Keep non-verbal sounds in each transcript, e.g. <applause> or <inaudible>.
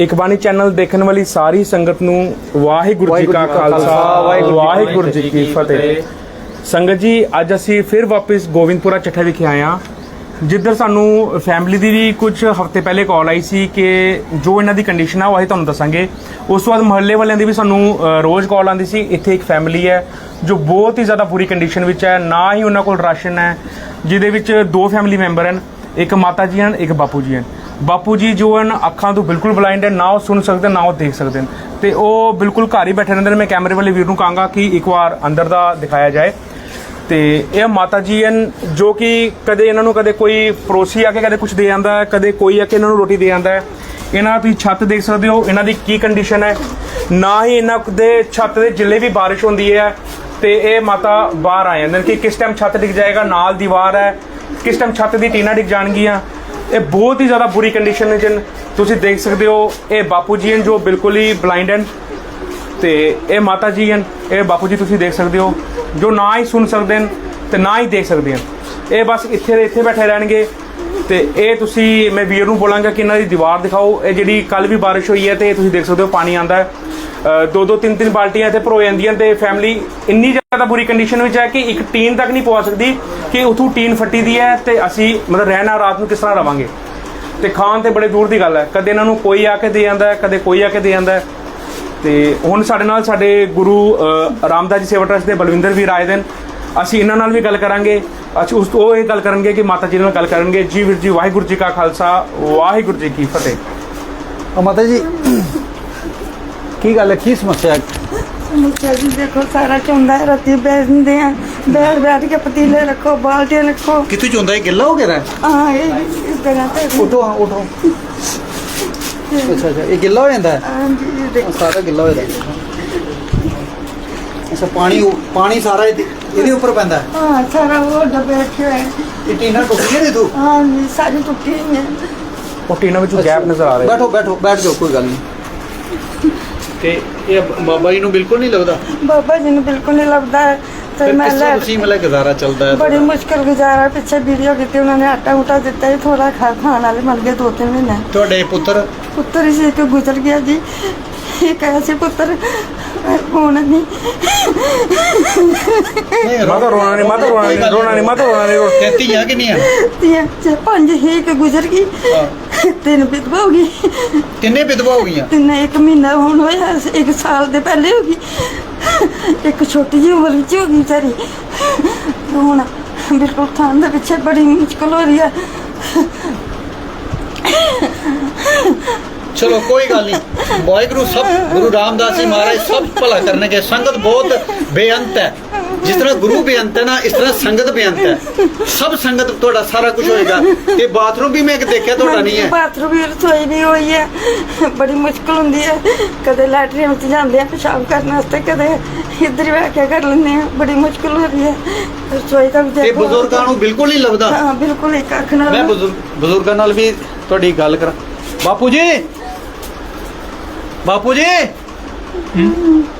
ਇੱਕ ਬਾਣੀ ਚੈਨਲ ਦੇਖਣ ਵਾਲੀ ਸਾਰੀ ਸੰਗਤ ਨੂੰ ਵਾਹਿਗੁਰੂ ਜੀ ਕਾ ਖਾਲਸਾ ਵਾਹਿਗੁਰੂ ਜੀ ਕੀ ਫਤਿਹ। ਸੰਗਤ ਜੀ ਅੱਜ ਅਸੀਂ ਫਿਰ ਵਾਪਸ ਗੋਬਿੰਦਪੁਰਾ ਚੱਠਾ ਵਿਖੇ ਆਏ ਹਾਂ। ਜਿੱਧਰ ਸਾਨੂੰ ਫੈਮਿਲੀ ਦੀ ਵੀ ਕੁਝ ਹਫ਼ਤੇ ਪਹਿਲੇ ਕਾਲ ਆਈ ਸੀ ਕਿ ਜੋ ਇਹਨਾਂ ਦੀ ਕੰਡੀਸ਼ਨ ਆ ਉਹ ਅਸੀਂ ਤੁਹਾਨੂੰ ਦੱਸਾਂਗੇ। ਉਸ ਤੋਂ ਬਾਅਦ ਮਹੱਲੇ ਵਾਲਿਆਂ ਦੀ ਵੀ ਸਾਨੂੰ ਰੋਜ਼ ਕਾਲ ਆਉਂਦੀ ਸੀ ਇੱਥੇ ਇੱਕ ਫੈਮਿਲੀ ਹੈ ਜੋ ਬਹੁਤ ਹੀ ਜ਼ਿਆਦਾ ਬੁਰੀ ਕੰਡੀਸ਼ਨ ਵਿੱਚ ਹੈ। ਨਾ ਹੀ ਉਹਨਾਂ ਕੋਲ ਰਾਸ਼ਨ ਹੈ ਜਿਹਦੇ ਵਿੱਚ ਦੋ ਫੈਮਿਲੀ ਮੈਂਬਰ ਹਨ ਇੱਕ ਮਾਤਾ ਜੀ ਹਨ ਇੱਕ ਬਾਪੂ ਜੀ ਹਨ। ਬਾਪੂ ਜੀ ਜੋ ਹਨ, ਅੱਖਾਂ ਤੋਂ ਬਿਲਕੁਲ ਬਲਾਈਂਡ ਹੈ, ਨਾ ਉਹ ਸੁਣ ਸਕਦੇ, ਨਾ ਉਹ ਦੇਖ ਸਕਦੇ ਨੇ ਤੇ ਉਹ ਬਿਲਕੁਲ ਘਰ ਹੀ ਬੈਠੇ ਰਹਿੰਦੇ ਨੇ। ਮੈਂ ਕੈਮਰੇ ਵਾਲੇ ਵੀਰ ਨੂੰ ਕਹਾਂਗਾ ਕਿ ਇੱਕ ਵਾਰ ਅੰਦਰ ਦਾ ਦਿਖਾਇਆ ਜਾਏ। ਤੇ ਇਹ ਮਾਤਾ ਜੀ ਹਨ, ਜੋ ਕਿ ਕਦੇ ਇਹਨਾਂ ਨੂੰ ਕਦੇ ਕੋਈ ਪੜੋਸੀ ਆ ਕੇ ਕਦੇ ਕੁਝ ਦੇ ਜਾਂਦਾ ਹੈ, ਕਦੇ ਕੋਈ ਆ ਕੇ ਇਹਨਾਂ ਨੂੰ ਰੋਟੀ ਦੇ ਜਾਂਦਾ ਹੈ। ਇਹਨਾਂ ਦੀ ਛੱਤ ਦੇਖ ਸਕਦੇ ਹੋ, ਇਹਨਾਂ ਦੀ ਕੀ ਕੰਡੀਸ਼ਨ ਹੈ। ਨਾ ਹੀ ਇਹਨਾਂ ਦੇ ਛੱਤ ਦੇ ਜਿੱਲੇ ਵੀ ਬਾਰਿਸ਼ ਹੁੰਦੀ ਹੈ ਤੇ ਇਹ ਮਾਤਾ ਬਾਹਰ ਆ ਜਾਂਦੇ ਨੇ ਕਿ ਕਿਸ ਟਾਈਮ ਛੱਤ ਡਿੱਗ ਜਾਏਗਾ, ਨਾਲ ਦੀਵਾਰ ਹੈ। ਕਿਸ ਟਾਈਮ ਛੱਤ ਦੀ ਟੀਨਾ ਡਿੱਗ ਜਾਣਗੀਆਂ। ਇਹ ਬਹੁਤ ਹੀ ਜ਼ਿਆਦਾ ਬੁਰੀ ਕੰਡੀਸ਼ਨ ਵਿੱਚ ਹਨ ਤੁਸੀਂ ਦੇਖ ਸਕਦੇ ਹੋ, ਇਹ ਬਾਪੂ ਜੀ ਹਨ ਜੋ ਬਿਲਕੁਲ ਹੀ ਬਲਾਈਂਡ ਹਨ ਤੇ ਇਹ ਮਾਤਾ ਜੀ ਹਨ, ਇਹ ਬਾਪੂ ਜੀ ਤੁਸੀਂ ਦੇਖ ਸਕਦੇ ਹੋ, ਜੋ ਨਾ ਹੀ ਸੁਣ ਸਕਦੇ ਹਨ ਤੇ ਨਾ ਹੀ ਦੇਖ ਸਕਦੇ ਹਨ। ਇਹ ਬਸ ਇੱਥੇ ਦੇ ਇੱਥੇ ਬੈਠੇ ਰਹਿਣਗੇ ਤੇ ਇਹ ਤੁਸੀਂ, ਮੈਂ ਵੀਰ ਨੂੰ ਬੋਲਾਂਗਾ ਕਿ ਇਹਨਾਂ ਦੀ ਦੀਵਾਰ ਦਿਖਾਓ, ਇਹ ਜਿਹੜੀ ਕੱਲ ਵੀ ਬਾਰਿਸ਼ ਹੋਈ ਹੈ ਤੇ ਤੁਸੀਂ ਦੇਖ ਸਕਦੇ ਹੋ ਪਾਣੀ ਆਂਦਾ ਹੈ। ਦੋ ਦੋ ਤਿੰਨ ਤਿੰਨ ਬਾਲਟੀਆਂ ਇੱਥੇ ਭਰੋ ਜਾਂਦੀਆਂ ਤੇ ਫੈਮਿਲੀ ਇੰਨੀ ਜ਼ਿਆਦਾ ਬੁਰੀ ਕੰਡੀਸ਼ਨ ਵਿੱਚ ਹੈ ਕਿ ਇੱਕ ਟੀਨ ਤੱਕ ਨਹੀਂ ਪਹੁੰਚ ਸਕਦੀ। ਕਿ ਉਥੋਂ ਟੀਨ ਫੱਟੀ ਦੀ ਹੈ ਤੇ ਅਸੀਂ ਮਤਲਬ ਰਹਿਣਾ ਰਾਤ ਨੂੰ ਕਿਸ ਤਰ੍ਹਾਂ ਰਵਾਂਗੇ? ਤੇ ਖਾਣ ਤੇ ਬੜੇ ਦੂਰ ਦੀ ਗੱਲ ਹੈ। ਕਦੇ ਇਹਨਾਂ ਨੂੰ ਕੋਈ ਆ ਕੇ ਦੇ ਜਾਂਦਾ ਹੈ, ਕਦੇ ਕੋਈ ਆ ਕੇ ਦੇ ਜਾਂਦਾ ਹੈ। ਤੇ ਹੁਣ ਸਾਡੇ ਨਾਲ ਸਾਡੇ ਗੁਰੂ ਰਾਮਦਾਸ ਜੀ ਸੇਵਾ ਟਰਸਟ ਦੇ ਬਲਵਿੰਦਰ ਵੀਰ ਆਏ ਦੇ ਅਸੀਂ ਇਹਨਾਂ ਨਾਲ ਵੀ ਗੱਲ ਕਰਾਂਗੇ। ਅੱਛਾ ਉਸ ਉਹ ਇਹ ਗੱਲ ਕਰਨਗੇ ਕਿ ਮਾਤਾ ਜੀ ਨਾਲ ਗੱਲ ਕਰਨਗੇ। ਜੀ ਵੀਰ ਜੀ, ਵਾਹਿਗੁਰੂ ਜੀ ਕਾ ਖਾਲਸਾ, ਵਾਹਿਗੁਰੂ ਜੀ ਕੀ ਫਤਿਹ। ਮਾਤਾ ਜੀ, ਕੀ ਗੱਲ ਹੈ? ਕੀ ਸਮੱਸਿਆ ਮੁੱਛਾ ਜੀ ਦੇਖੋ ਸਾਰਾ ਚੁੰਦਾ ਹੈ, ਰਾਤੀ ਬੈਠਦੇ ਆ। ਬੈਠ ਬੈਠ ਕੇ ਪਤੀਲੇ ਰੱਖੋ ਬਾਲਟੀਆਂ ਰੱਖੋ। ਕਿੱਥੇ ਚੁੰਦਾ ਹੈ ਗਿੱਲਾ ਹੋ ਗਿਆ ਹੈ ਹਾਂ ਇਹ ਇਸ ਤਰ੍ਹਾਂ ਤੇ ਉਠੋ ਹਾਂ ਉਠੋ। ਅੱਛਾ ਅੱਛਾ ਇਹ ਗਿੱਲਾ ਹੋ ਜਾਂਦਾ ਹੈ? ਹਾਂਜੀ ਇਹ ਦੇਖੋ। ਆਹ ਸਾਰਾ ਗਿੱਲਾ ਹੋ ਜਾਂਦਾ ਅੱਛਾ ਪਾਣੀ ਉਹ- ਪਾਣੀ ਸਾਰਾ ਇਹਦੇ ਇਹਦੇ ਉੱਪਰ ਪੈਂਦਾ ਹੈ? ਹਾਂ ਸਾਰਾ ਉਹ ਡੱਬੇ ਰੱਖੇ ਹੋਏ। ਇਹ ਟੀਨਾ ਟੁੱਟੀ ਨਹੀਂ ਤੂੰ ਹਾਂ ਜੀ ਸਾਰੀ ਟੁੱਟੀ ਹੋਈ ਹੈ। ਉਹ ਟੀਨਾਂ ਵਿੱਚੋਂ ਗੈਪ ਨਜ਼ਰ ਆ ਰਿਹਾ। ਬੈਠੋ ਬੈਠੋ ਬੈਠ ਜਾਓ ਕੋਈ ਗੱਲ ਨਹੀਂ। ਤੇ ਇਹ ਬਾਬਾ ਜੀ ਨੂੰ ਬਿਲਕੁਲ ਨਹੀਂ ਲੱਗਦਾ? ਬਾਬਾ ਜੀ ਨੂੰ ਬਿਲਕੁਲ ਨਹੀਂ ਲੱਭਦਾ ਹੈ। ਤੇ ਮੈਂ ਲੈ ਤੁਸੀਂ ਮਤਲਬ ਗੁਜ਼ਾਰਾ ਚੱਲਦਾ ਹੈ ਬੜੀ ਮੁਸ਼ਕਲ ਗੁਜ਼ਾਰਾ ਪਿੱਛੇ ਵੀਡੀਓ ਕੀਤੀ ਉਹਨਾਂ ਨੇ ਆਟਾ ਉਟਾ ਦਿੱਤਾ ਜੀ ਥੋੜਾ ਖਾ ਖਾਣ ਵਾਲੇ ਮਰ ਗਏ ਦੋ ਤਿੰਨ ਮਹੀਨੇ। ਤੁਹਾਡੇ ਪੁੱਤਰ? ਪੁੱਤਰ ਹੀ ਸੀ ਇੱਕ ਗੁਜ਼ਰ ਗਿਆ ਜੀ। ਇਹ ਕਹਿਆ ਸੀ ਪੁੱਤਰ ਹੁਣ ਨਹੀਂ। ਨਹੀਂ ਮਾਤਾ ਰੋਣਾ ਨਹੀਂ ਮਾਤਾ ਰੋਣਾ ਨਹੀਂ ਰੋਣਾ ਨਹੀਂ ਮਾਤਾ ਰੋਣਾ ਨਹੀਂ। ਕਹਤੀ ਆ ਕਿ ਨਹੀਂ ਆ? ਤੀਆਂ ਚ ਪੰਜ ਹੀ ਇੱਕ ਗੁਜ਼ਰ ਗਈ। <laughs> ਤਿੰਨ ਵਿਧਵਾ ਹੋ ਗਈ। ਕਿੰਨੇ ਵਿਧਵਾ ਹੋ ਗਈਆਂ? ਤਿੰਨ ਇੱਕ ਮਹੀਨਾ ਹੁਣ ਹੋਇਆ ਇੱਕ ਸਾਲ ਦੇ ਪਹਿਲੇ ਹੋ ਗਈ। ਇੱਕ ਛੋਟੀ ਜਿਹੀ ਉਮਰ ਵਿੱਚ ਹੋ ਗਈ ਵਿਚਾਰੀ ਹੁਣ ਬਿਲਕੁਲ ਖਾਣ ਦੇ ਪਿੱਛੇ ਬੜੀ ਮੁਸ਼ਕਲ ਹੋ ਰਹੀ ਹੈ ਚਲੋ ਕੋਈ ਗੱਲ ਨਹੀਂ। ਵਾਹਿਗੁਰੂ ਸਭ ਗੁਰੂ ਰਾਮਦਾਸ ਜੀ ਮਹਾਰਾਜ ਸਭ ਭਲਾ ਕਰਨਗੇ। ਸੰਗਤ ਬਹੁਤ ਬੇਅੰਤ ਹੈ। ਜਿਸ ਤਰ੍ਹਾਂ ਗੁਰੂ ਬੇਅੰਤ ਹੈ ਨਾ ਇਸ ਤਰ੍ਹਾਂ ਸੰਗਤ ਬੇਅੰਤ ਹੈ। ਸਭ ਸੰਗਤ ਤੁਹਾਡਾ ਸਾਰਾ ਕੁਝ ਹੋਏਗਾ। ਤੇ ਬਾਥਰੂਮ ਵੀ ਮੈਂ ਇੱਕ ਦੇਖਿਆ ਤੁਹਾਡਾ ਨਹੀਂ ਹੈ। ਬਾਥਰੂਮ ਵੀ ਰਸੋਈ ਵੀ ਹੋਈ ਹੈ। ਬੜੀ ਮੁਸ਼ਕਲ ਹੁੰਦੀ ਹੈ। ਕਦੇ ਲੈਟਰੀਨ ਵਿੱਚ ਜਾਂਦੇ ਆ ਪਿਸ਼ਾਬ ਕਰਨ ਵਾਸਤੇ ਕਦੇ ਇੱਧਰ ਬਹਿ ਕੇ ਕਰ ਲੈਂਦੇ ਆ ਬੜੀ ਮੁਸ਼ਕਲ ਹੋ ਰਹੀ ਹੈ। ਰਸੋਈ ਦਾ ਵੀ ਤੇ ਦੇਖੋ। ਬਜ਼ੁਰਗਾਂ ਨੂੰ ਬਿਲਕੁਲ ਨਹੀਂ ਲੱਭਦਾ। ਹਾਂ ਬਿਲਕੁਲ ਇੱਕ ਅੱਖ ਮੈਂ ਨਾਲ ਬਜ਼ੁਰਗ ਬਜ਼ੁਰਗਾਂ ਨਾਲ ਵੀ ਤੁਹਾਡੀ ਗੱਲ ਕਰਾਂ। ਬਾਪੂ ਜੀ! ਬਾਪੂ ਜੀ!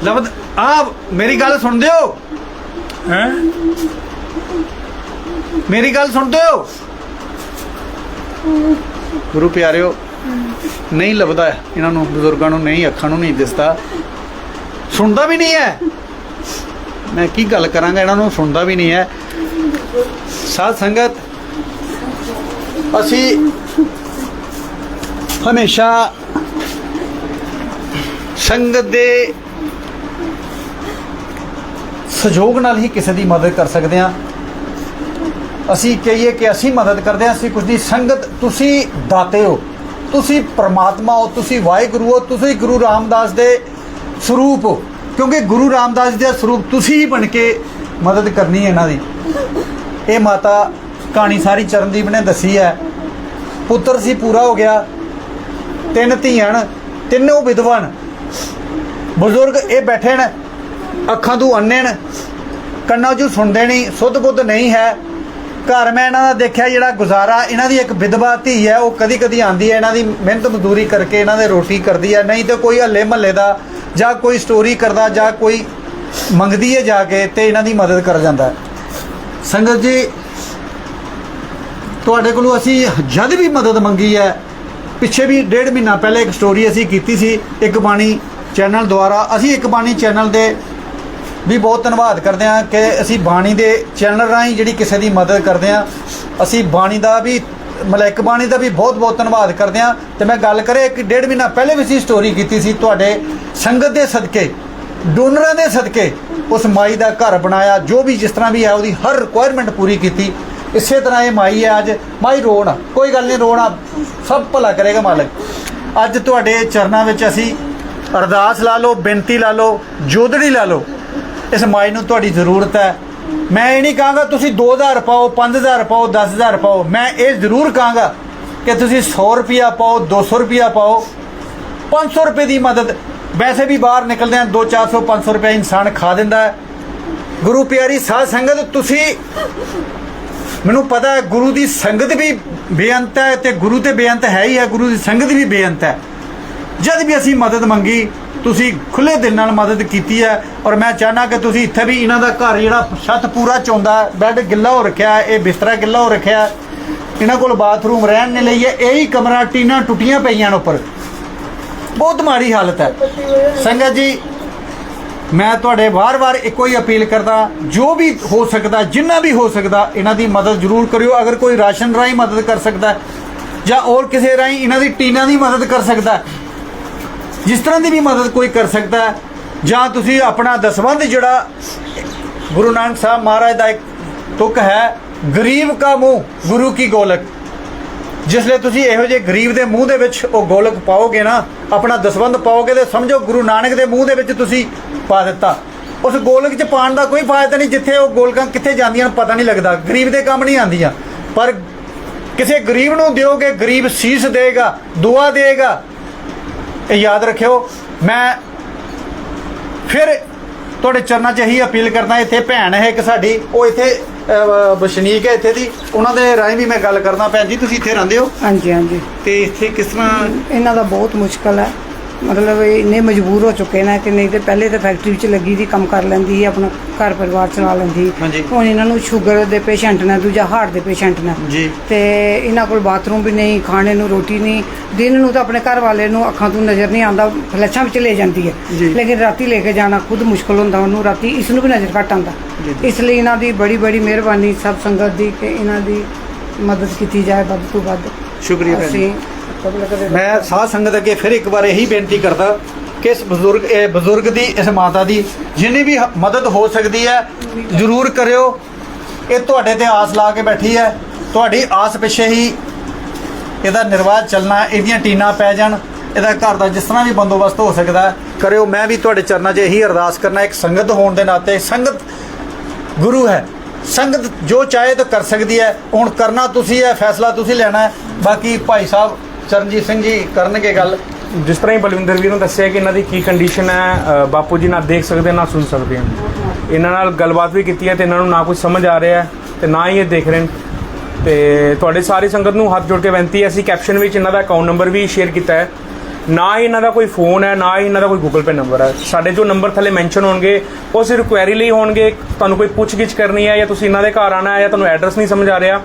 ਲੱਭਦ ਆ ਮੇਰੀ ਗੱਲ ਸੁਣਦੇ ਹੋ ਹੈ? ਮੇਰੀ ਗੱਲ ਸੁਣਦੇ ਹੋ? ਗੁਰੂ ਪਿਆਰਿਓ, ਨਹੀਂ ਲੱਭਦਾ ਇਹਨਾਂ ਨੂੰ, ਬਜ਼ੁਰਗਾਂ ਨੂੰ ਨਹੀਂ, ਅੱਖਾਂ ਨੂੰ ਨਹੀਂ ਦਿਸਦਾ। ਸੁਣਦਾ ਵੀ ਨਹੀਂ ਹੈ। ਮੈਂ ਕੀ ਗੱਲ ਕਰਾਂਗਾ? ਇਹਨਾਂ ਨੂੰ ਸੁਣਦਾ ਵੀ ਨਹੀਂ ਹੈ। ਸਾਧ ਸੰਗਤ, ਅਸੀਂ ਹਮੇਸ਼ਾ ਸੰਗਤ ਦੇ ਸਹਿਯੋਗ ਨਾਲ ਹੀ ਕਿਸੇ ਦੀ ਮਦਦ ਕਰ ਸਕਦੇ ਹਾਂ। ਅਸੀਂ ਕਹੀਏ ਕਿ ਅਸੀਂ ਮਦਦ ਕਰਦੇ ਹਾਂ। ਅਸੀਂ ਕੁਝ ਦੀ ਸੰਗਤ ਤੁਸੀਂ ਦਾਤੇ ਹੋ। ਤੁਸੀਂ ਪ੍ਰਮਾਤਮਾ ਹੋ ਤੁਸੀਂ ਵਾਹਿਗੁਰੂ ਹੋ ਤੁਸੀਂ ਗੁਰੂ ਰਾਮਦਾਸ ਦੇ ਸਰੂਪ ਹੋ। ਕਿਉਂਕਿ ਗੁਰੂ ਰਾਮਦਾਸ ਜੀ ਦਾ ਸਰੂਪ ਤੁਸੀਂ ਹੀ ਬਣ ਕੇ ਮਦਦ ਕਰਨੀ ਹੈ ਇਹਨਾਂ ਦੀ। ਇਹ ਮਾਤਾ ਕਹਾਣੀ ਸਾਰੀ ਚਰਨਦੀਪ ਨੇ ਦੱਸੀ ਹੈ। ਪੁੱਤਰ ਸੀ ਪੂਰਾ ਹੋ ਗਿਆ। ਤਿੰਨ ਧੀਆਂ ਨੇ, ਤਿੰਨੋਂ ਵਿਧਵਾਨ। ਬਜ਼ੁਰਗ ਇਹ ਬੈਠੇ ਨੇ ਅੱਖਾਂ ਤੋਂ ਅੰਨੇ ਨੇ। ਕੰਨਾਂ 'ਚੋਂ ਸੁਣਦੇ ਨਹੀਂ, ਸੁੱਧ ਬੁੱਧ ਨਹੀਂ ਹੈ। ਘਰ ਮੈਂ ਇਹਨਾਂ ਦਾ ਦੇਖਿਆ ਜਿਹੜਾ ਗੁਜ਼ਾਰਾ, ਇਹਨਾਂ ਦੀ ਇੱਕ ਵਿਧਵਾ ਧੀ ਹੈ, ਉਹ ਕਦੀ ਕਦੀ ਆਂਦੀ ਹੈ, ਇਹਨਾਂ ਦੀ ਮਿਹਨਤ ਮਜ਼ਦੂਰੀ ਕਰਕੇ ਇਹਨਾਂ ਦੇ ਰੋਟੀ ਕਰਦੀ ਹੈ। ਨਹੀਂ ਤੇ ਕੋਈ ਹੱਲੇ ਮਹੱਲੇ ਦਾ ਜਾਂ ਕੋਈ ਸਟੋਰੀ ਕਰਦਾ ਜਾਂ ਕੋਈ ਮੰਗਦੀ ਹੈ ਜਾ ਕੇ ਤੇ ਇਹਨਾਂ ਦੀ ਮਦਦ ਕਰ ਜਾਂਦਾ ਸੰਗਤ ਜੀ, ਤੁਹਾਡੇ ਕੋਲੋਂ ਅਸੀਂ ਜਦ ਵੀ ਮਦਦ ਮੰਗੀ ਹੈ, ਪਿੱਛੇ ਵੀ ਡੇਢ ਮਹੀਨਾ ਪਹਿਲੇ ਇੱਕ ਸਟੋਰੀ ਅਸੀਂ ਕੀਤੀ ਸੀ, ਇੱਕ ਬਾਣੀ ਚੈਨਲ ਦੁਆਰਾ। ਅਸੀਂ ਇੱਕ ਬਾਣੀ ਚੈਨਲ ਦੇ ਵੀ ਬਹੁਤ ਧੰਨਵਾਦ ਕਰਦੇ ਹਾਂ ਕਿ ਅਸੀਂ ਬਾਣੀ ਦੇ ਚੈਨਲ ਰਾਹੀਂ ਜਿਹੜੀ ਕਿਸੇ ਦੀ ਮਦਦ ਕਰਦੇ ਹਾਂ। ਅਸੀਂ ਬਾਣੀ ਦਾ ਵੀ, ਮਲੈਕ ਬਾਣੀ ਦਾ ਵੀ ਬਹੁਤ ਬਹੁਤ ਧੰਨਵਾਦ ਕਰਦੇ ਹਾਂ। ਤੇ ਮੈਂ ਗੱਲ ਕਰੇ ਇੱਕ ਡੇਢ ਮਹੀਨਾ ਪਹਿਲੇ ਵੀ ਅਸੀਂ ਸਟੋਰੀ ਕੀਤੀ ਸੀ ਤੁਹਾਡੇ ਸੰਗਤ ਦੇ ਸਦਕੇ, ਡੋਨਰਾਂ ਦੇ ਸਦਕੇ, ਉਸ ਮਾਈ ਦਾ ਘਰ ਬਣਾਇਆ, ਜੋ ਵੀ ਜਿਸ ਤਰ੍ਹਾਂ ਵੀ ਹੈ ਉਹਦੀ ਹਰ ਰਿਕੁਆਇਰਮੈਂਟ ਪੂਰੀ ਕੀਤੀ। ਇਸੇ ਤਰ੍ਹਾਂ ਇਹ ਮਾਈ ਹੈ ਅੱਜ। ਮਾਈ ਰੋਣਾ ਕੋਈ ਗੱਲ ਨਹੀਂ, ਰੋਣਾ ਸਭ ਭਲਾ ਕਰੇਗਾ ਮਾਲਕ। ਅੱਜ ਤੁਹਾਡੇ ਚਰਨਾਂ ਵਿੱਚ ਅਸੀਂ ਅਰਦਾਸ ਲਾ ਲਓ, ਬੇਨਤੀ ਲਾ ਲਓ, ਜੋਦੜੀ ਲਾ ਲਓ। ਇਸ ਮਾਈ ਨੂੰ ਤੁਹਾਡੀ ਜ਼ਰੂਰਤ ਹੈ। ਮੈਂ ਇਹ ਨਹੀਂ ਕਹਾਂਗਾ ਤੁਸੀਂ 2000 ਪਾਓ 5000 ਪਾਓ 10000 ਪਾਓ। ਮੈਂ ਇਹ ਜ਼ਰੂਰ ਕਹਾਂਗਾ ਕਿ ਤੁਸੀਂ 100 ਰੁਪਿਆ ਪਾਓ 200 ਰੁਪਿਆ ਪਾਓ। 500 ਰੁਪਏ ਦੀ ਮਦਦ। ਵੈਸੇ ਵੀ ਬਾਹਰ ਨਿਕਲਦੇ ਆ 2 400 500 ਰੁਪਏ ਇਨਸਾਨ ਖਾ ਦਿੰਦਾ ਹੈ। ਗੁਰੂ ਪਿਆਰੀ ਸਾਧ ਸੰਗਤ, ਤੁਸੀਂ ਮੈਨੂੰ ਪਤਾ ਹੈ, ਗੁਰੂ ਦੀ ਸੰਗਤ ਵੀ ਬੇਅੰਤ ਹੈ ਤੇ ਗੁਰੂ ਤੇ ਬੇਅੰਤ ਹੈ ਹੀ ਹੈ। ਗੁਰੂ ਦੀ ਸੰਗਤ ਵੀ ਬੇਅੰਤ ਹੈ। ਜਦ ਵੀ ਅਸੀਂ ਮਦਦ ਮੰਗੀ ਤੁਸੀਂ ਖੁੱਲੇ ਦਿਲ ਨਾਲ ਮਦਦ ਕੀਤੀ ਹੈ ਔਰ ਮੈਂ ਚਾਹਨਾ ਕਿ ਤੁਸੀਂ ਇੱਥੇ ਵੀ ਇਹਨਾਂ ਦਾ ਘਰ ਜਿਹੜਾ ਛੱਤ ਪੂਰਾ ਚੌਂਦਾ, ਬੈੱਡ ਗਿੱਲਾ ਹੋ ਰੱਖਿਆ ਇਹ ਬਿਸਤਰਾ ਗਿੱਲਾ ਹੋ ਰੱਖਿਆ ਇਹਨਾਂ ਕੋਲ ਬਾਥਰੂਮ ਰਹਿਣ ਨੇ ਲਈ ਹੈ ਇਹੀ ਕਮਰਾ ਟੀਨਾਂ ਟੁੱਟੀਆਂ ਪਈਆਂ ਨੇ ਉੱਪਰ। ਬਹੁਤ ਮਾੜੀ ਹਾਲਤ ਹੈ। ਸੰਗਤ ਜੀ, ਮੈਂ ਤੁਹਾਡੇ ਵਾਰ-ਵਾਰ ਇੱਕੋ ਹੀ ਅਪੀਲ ਕਰਦਾ, ਜੋ ਵੀ ਹੋ ਸਕਦਾ, ਜਿੰਨਾ ਵੀ ਹੋ ਸਕਦਾ, ਇਹਨਾਂ ਦੀ ਮਦਦ ਜ਼ਰੂਰ ਕਰਿਓ। ਅਗਰ ਕੋਈ ਰਾਸ਼ਨ ਰਾਹੀਂ ਮਦਦ ਕਰ ਸਕਦਾ ਜਾਂ ਹੋਰ ਕਿਸੇ ਰਾਹੀਂ ਇਹਨਾਂ ਦੀ ਟੀਨਾਂ ਦੀ ਮਦਦ ਕਰ ਸਕਦਾ ਜਿਸ ਤਰ੍ਹਾਂ ਦੀ ਵੀ ਮਦਦ ਕੋਈ ਕਰ ਸਕਦਾ ਜਾਂ ਤੁਸੀਂ ਆਪਣਾ ਦਸਵੰਧ ਜਿਹੜਾ ਗੁਰੂ ਨਾਨਕ ਸਾਹਿਬ ਮਹਾਰਾਜ ਦਾ ਇੱਕ ਤੁਕ ਹੈ, ਗਰੀਬ ਕਾ ਮੂੰਹ, ਗੁਰੂ ਕੀ ਗੋਲਕ। ਜਿਸ ਲਈ ਤੁਸੀਂ ਇਹੋ ਜਿਹੇ ਗਰੀਬ ਦੇ ਮੂੰਹ ਦੇ ਵਿੱਚ ਉਹ ਗੋਲਕ ਪਾਓਗੇ ਨਾ, ਆਪਣਾ ਦਸਵੰਧ ਪਾਓਗੇ ਤੇ ਸਮਝੋ ਗੁਰੂ ਨਾਨਕ ਦੇ ਮੂੰਹ ਦੇ ਵਿੱਚ ਤੁਸੀਂ ਪਾ ਦਿੱਤਾ। ਉਸ ਗੋਲਕ 'ਚ ਪਾਣ ਦਾ ਕੋਈ ਫਾਇਦਾ ਨਹੀਂ, ਜਿੱਥੇ ਉਹ ਗੋਲਕਾਂ ਕਿੱਥੇ ਜਾਂਦੀਆਂ ਪਤਾ ਨਹੀਂ ਲੱਗਦਾ। ਗਰੀਬ ਦੇ ਕੰਮ ਨਹੀਂ ਆਉਂਦੀਆਂ। ਪਰ ਕਿਸੇ ਗਰੀਬ ਨੂੰ ਦਿਓਗੇ, ਗਰੀਬ ਸੀਸ ਦੇਗਾ, ਦੁਆ ਦੇਗਾ ਇਹ ਯਾਦ ਰੱਖਿਓ ਮੈਂ ਫਿਰ ਤੁਹਾਡੇ ਚਰਨਾਂ 'ਚ ਇਹੀ ਅਪੀਲ ਕਰਦਾ ਇੱਥੇ ਭੈਣ ਹੈ ਇੱਕ ਸਾਡੀ ਉਹ ਇੱਥੇ ਅਹ, ਵਸਨੀਕ ਹੈ ਇੱਥੇ ਦੀ ਉਹਨਾਂ ਦੇ ਰਾਹੀਂ ਵੀ ਮੈਂ ਗੱਲ ਕਰਦਾ ਭੈਣ ਜੀ ਤੁਸੀਂ ਇੱਥੇ ਰਹਿੰਦੇ ਹੋ? ਹਾਂਜੀ ਹਾਂਜੀ। ਤੇ ਇੱਥੇ ਕਿਸ ਤਰ੍ਹਾਂ ਇਹਨਾਂ ਦਾ ਬਹੁਤ ਮੁਸ਼ਕਲ ਹੈ। ਮਤਲਬ ਇੰਨੇ ਮਜਬੂਰ ਹੋ ਚੁੱਕੇ ਨੇ ਕਿ ਨਹੀਂ ਤੇ ਪਹਿਲੇ ਤਾਂ ਫੈਕਟਰੀ ਵਿੱਚ ਲੱਗੀ ਦੀ ਕੰਮ ਕਰ ਲੈਂਦੀ ਸੀ ਆਪਣਾ ਘਰ ਪਰਿਵਾਰ ਚਲਾ ਲੈਂਦੀ। ਹਾਂਜੀ। ਹੁਣ ਇਹਨਾਂ ਨੂੰ ਸ਼ੂਗਰ ਦੇ ਪੇਸ਼ੈਂਟ ਨੇ ਦੂਜਾ ਹਾਰਟ ਦੇ ਪੇਸ਼ੈਂਟ ਨੇ ਜੀ। ਤੇ ਇਹਨਾਂ ਕੋਲ ਬਾਥਰੂਮ ਵੀ ਨਹੀਂ ਖਾਣੇ ਨੂੰ ਰੋਟੀ ਨਹੀਂ ਦਿਨ ਨੂੰ ਤਾਂ ਆਪਣੇ ਘਰ ਵਾਲੇ ਨੂੰ ਅੱਖਾਂ ਤੋਂ ਨਜ਼ਰ ਨਹੀਂ ਆਉਂਦਾ ਫਲੈਸ਼ਾਂ ਵਿੱਚ ਲੈ ਜਾਂਦੀ ਹੈ ਜੀ। ਲੇਕਿਨ ਰਾਤੀ ਲੈ ਕੇ ਜਾਣਾ ਖੁਦ ਮੁਸ਼ਕਲ ਹੁੰਦਾ ਉਹਨੂੰ ਰਾਤੀ ਇਸ ਨੂੰ ਵੀ ਨਜ਼ਰ ਘੱਟ ਆਉਂਦਾ ਜੀ। ਇਸ ਲਈ ਇਹਨਾਂ ਦੀ ਬੜੀ ਬੜੀ ਮਿਹਰਬਾਨੀ ਸਭ ਸੰਗਤ ਦੀ ਕਿ ਇਹਨਾਂ ਦੀ ਮਦਦ ਕੀਤੀ ਜਾਏ ਵੱਧ ਤੋਂ ਵੱਧ ਸ਼ੁਕਰੀਆ ਭੈਣ ਜੀ ਅਸੀਂ ਮੈਂ ਸਾਧ ਸੰਗਤ ਅੱਗੇ ਫਿਰ ਇੱਕ ਵਾਰ ਇਹੀ ਬੇਨਤੀ ਕਰਦਾ ਕਿ ਇਸ ਬਜ਼ੁਰਗ, ਇਹ ਬਜ਼ੁਰਗ ਦੀ, ਇਸ ਮਾਤਾ ਦੀ ਜਿੰਨੀ ਵੀ ਮਦਦ ਹੋ ਸਕਦੀ ਹੈ, ਜ਼ਰੂਰ ਕਰਿਓ। ਇਹ ਤੁਹਾਡੇ ਤੇ ਆਸ ਲਾ ਕੇ ਬੈਠੀ ਹੈ। ਤੁਹਾਡੀ ਆਸ ਪਿੱਛੇ ਹੀ ਇਹਦਾ ਨਿਰਵਾਹ ਚੱਲਣਾ, ਇਹਦੀਆਂ ਟੀਨਾਂ ਪੈ ਜਾਣ, ਇਹਦਾ ਘਰ ਦਾ ਜਿਸ ਤਰ੍ਹਾਂ ਵੀ ਬੰਦੋਬਸਤ ਹੋ ਸਕਦਾ ਕਰਿਓ। ਮੈਂ ਵੀ ਤੁਹਾਡੇ ਚਰਨਾਂ 'ਚ ਇਹੀ ਅਰਦਾਸ ਕਰਨਾ, ਇੱਕ ਸੰਗਤ ਹੋਣ ਦੇ ਨਾਤੇ ਸੰਗਤ ਗੁਰੂ ਹੈ। ਸੰਗਤ ਜੋ ਚਾਹੇ ਤਾਂ ਕਰ ਸਕਦੀ ਹੈ। ਹੁਣ ਕਰਨਾ ਤੁਸੀਂ ਹੈ, ਫੈਸਲਾ ਤੁਸੀਂ ਲੈਣਾ ਹੈ। ਬਾਕੀ ਭਾਈ ਸਾਹਿਬ ਚਰਨਜੀਤ ਸਿੰਘ ਜੀ ਕਰਨਗੇ ਗੱਲ। ਜਿਸ ਤਰ੍ਹਾਂ ਹੀ ਬਲਵਿੰਦਰ ਵੀਰ ਨੂੰ ਦੱਸਿਆ ਕਿ ਇਹਨਾਂ ਦੀ ਕੀ ਕੰਡੀਸ਼ਨ ਹੈ ਅ, ਬਾਪੂ ਜੀ ਨਾ ਦੇਖ ਸਕਦੇ ਨਾ ਸੁਣ ਸਕਦੇ ਹਨ। ਇਹਨਾਂ ਨਾਲ ਗੱਲਬਾਤ ਵੀ ਕੀਤੀ ਹੈ ਤੇ ਇਹਨਾਂ ਨੂੰ ਨਾ ਕੁਝ ਸਮਝ ਆ ਰਿਹਾ ਹੈ ਤੇ ਨਾ ਹੀ ਇਹ ਦੇਖ ਰਹੇ ਨੇ ਤੇ ਤੁਹਾਡੇ ਸਾਰੀ ਸੰਗਤ ਨੂੰ ਹੱਥ ਜੋੜ ਕੇ ਬੇਨਤੀ ਹੈ ਅਸੀਂ ਕੈਪਸ਼ਨ ਵਿੱਚ ਇਹਨਾਂ ਦਾ ਅਕਾਊਂਟ ਨੰਬਰ ਵੀ ਸ਼ੇਅਰ ਕੀਤਾ ਹੈ। ਨਾ ਹੀ ਇਹਨਾਂ ਦਾ ਕੋਈ ਫੋਨ ਹੈ, ਨਾ ਹੀ ਇਹਨਾਂ ਦਾ ਕੋਈ ਗੂਗਲ ਪੇ ਨੰਬਰ ਹੈ। ਸਾਡੇ ਜੋ ਨੰਬਰ ਥੱਲੇ ਮੈਂਸ਼ਨ ਹੋਣਗੇ, ਉਹ ਸਿਰਫ ਕੁਐਰੀ ਲਈ ਹੋਣਗੇ। ਤੁਹਾਨੂੰ ਕੋਈ ਪੁੱਛਗਿੱਛ ਕਰਨੀ ਹੈ ਜਾਂ ਤੁਸੀਂ ਇਹਨਾਂ ਦੇ ਘਰ ਆਣਾ ਹੈ ਜਾਂ ਤੁਹਾਨੂੰ ਐਡਰੈਸ ਨਹੀਂ ਸਮਝ ਆ ਰਿਹਾ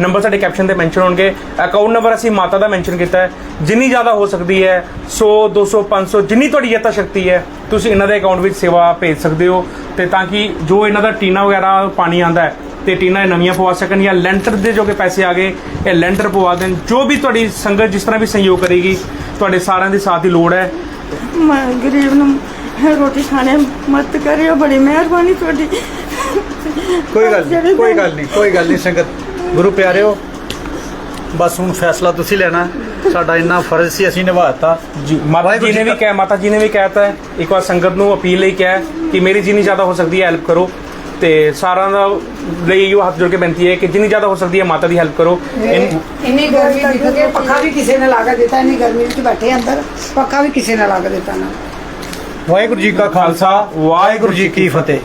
ਨੰਬਰ ਸਾਡੇ ਕੈਪਸ਼ਨ ਤੇ ਮੈਂਸ਼ਨ ਹੋਣਗੇ। ਅਕਾਊਂਟ ਨੰਬਰ ਅਸੀਂ ਮਾਤਾ ਦਾ ਮੈਂਸ਼ਨ ਕੀਤਾ ਹੈ। ਜਿੰਨੀ ਜ਼ਿਆਦਾ ਹੋ ਸਕਦੀ ਹੈ 100 200 500 ਜਿੰਨੀ ਤੁਹਾਡੀ ਯਤਾ ਸ਼ਕਤੀ ਹੈ, ਤੁਸੀਂ ਇਹਨਾਂ ਦੇ ਅਕਾਊਂਟ ਵਿੱਚ ਸੇਵਾ ਭੇਜ ਸਕਦੇ ਹੋ। ਤੇ ਤਾਂ ਕਿ ਜੋ ਇਹਨਾਂ ਦਾ ਟੀਨਾ ਵਗੈਰਾ ਪਾਣੀ ਆਂਦਾ ਹੈ ਤੇ ਟੀਨਾ ਇਹ ਨਵੀਆਂ ਪਵਾ ਸਕਣ ਜਾਂ ਲੈਂਟਰ ਦੇ ਜੋ ਕਿ ਪੈਸੇ ਆ ਗਏ ਇਹ ਲੈਂਟਰ ਪਵਾ ਦੇਣ। ਜੋ ਵੀ ਤੁਹਾਡੀ ਸੰਗਤ ਜਿਸ ਤਰ੍ਹਾਂ ਵੀ ਸਹਿਯੋਗ ਕਰੇਗੀ ਤੁਹਾਡੇ ਸਾਰਿਆਂ ਦੀ ਸਾਥ ਦੀ ਲੋੜ ਹੈ। ਮੈਂ ਗਰੀਬ ਨੂੰ ਰੋਟੀ ਖਾਣੇ ਮਦਦ ਕਰਿਓ ਬੜੀ ਮਿਹਰਬਾਨੀ ਤੁਹਾਡੀ। ਕੋਈ ਗੱਲ ਨਹੀਂ ਕੋਈ ਗੱਲ ਨਹੀਂ ਕੋਈ ਗੱਲ ਨਹੀਂ ਸੰਗਤ ਗੁਰੂ ਪਿਆਰਿਓ ਬਸ ਹੁਣ ਫੈਸਲਾ ਤੁਸੀਂ ਲੈਣਾ। ਸਾਡਾ ਇੰਨਾ ਫਰਜ਼ ਸੀ ਅਸੀਂ ਨਿਭਾਤਾ ਜੀ ਮਾਤਾ ਜੀ ਨੇ ਵੀ ਕਿਹਾ ਮਾਤਾ ਜੀ ਨੇ ਵੀ ਕਹਿਤਾ ਇੱਕ ਵਾਰ ਸੰਗਤ ਨੂੰ ਅਪੀਲ ਲਈ ਕਿਹਾ ਹੈ ਕਿ ਮੇਰੀ ਜਿੰਨੀ ਜ਼ਿਆਦਾ ਹੋ ਸਕਦੀ ਹੈ ਹੈਲਪ ਕਰੋ। ਤੇ ਸਾਰਿਆਂ ਦਾ ਲਈ ਇਹੋ ਹੱਥ ਜੋੜ ਕੇ ਬੇਨਤੀ ਹੈ ਕਿ ਜਿੰਨੀ ਜ਼ਿਆਦਾ ਹੋ ਸਕਦੀ ਹੈ ਮਾਤਾ ਦੀ ਹੈਲਪ ਕਰੋ। ਇਨ- ਇੰਨੀ ਗਰਮੀ ਦਿਖ ਕੇ ਪੱਖਾ ਵੀ ਕਿਸੇ ਨੇ ਲਾ ਕੇ ਦਿੱਤਾ ਇੰਨੀ ਗਰਮੀ ਵਿੱਚ ਬੈਠੇ ਅੰਦਰ ਪੱਖਾ ਵੀ ਕਿਸੇ ਨੇ ਲਾ ਕੇ ਦਿੱਤਾ ਨਾ। ਵਾਹਿਗੁਰੂ ਜੀ ਕਾ ਖਾਲਸਾ ਵਾਹਿਗੁਰੂ ਜੀ ਕੀ ਫਤਿਹ।